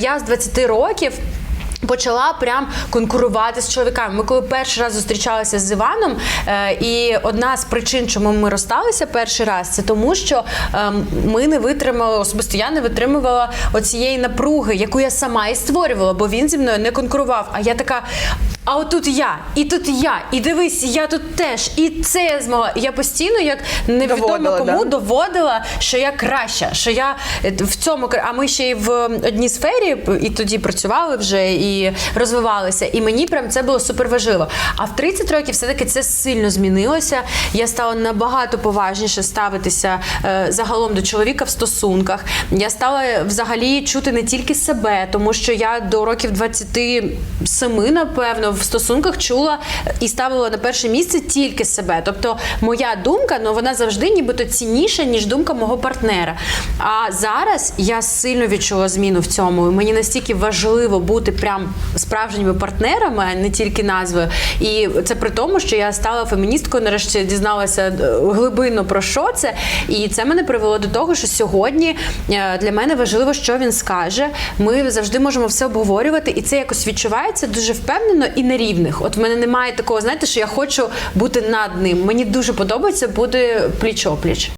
Я з 20 років. Почала прям конкурувати з чоловіками. Ми коли перший раз зустрічалися з Іваном, е, і одна з причин, чому ми розсталися перший раз, це тому, що е, ми не витримали, особисто я не витримувала оцієї напруги, яку я сама і створювала, бо він зі мною не конкурував. А я така. А отут я, і тут я, і дивись, я тут теж, і це я змогла. Я постійно, як невідомо Доводила, кому, да? доводила, що я краща, що я е, в цьому а ми ще й в одній сфері і тоді працювали вже і розвивалися. І мені прям це було супер важливо. А в 30 років все-таки це сильно змінилося. Я стала набагато поважніше ставитися е, загалом до чоловіка в стосунках. Я стала взагалі чути не тільки себе, тому що я до років 27, напевно, в стосунках чула і ставила на перше місце тільки себе. Тобто, моя думка, ну вона завжди нібито цінніша, ніж думка мого партнера. А зараз я сильно відчула зміну в цьому. Мені настільки важливо бути прям справжніми партнерами, а не тільки назвою. І це при тому, що я стала феміністкою, нарешті дізналася е, глибинно про що це. І це мене привело до того, що сьогодні е, для мене важливо, що він скаже. Ми завжди можемо все обговорювати, і це якось відчувається дуже впевнено і на рівних. От в мене немає такого, знаєте, що я хочу бути над ним. Мені дуже подобається бути пліч-опліч.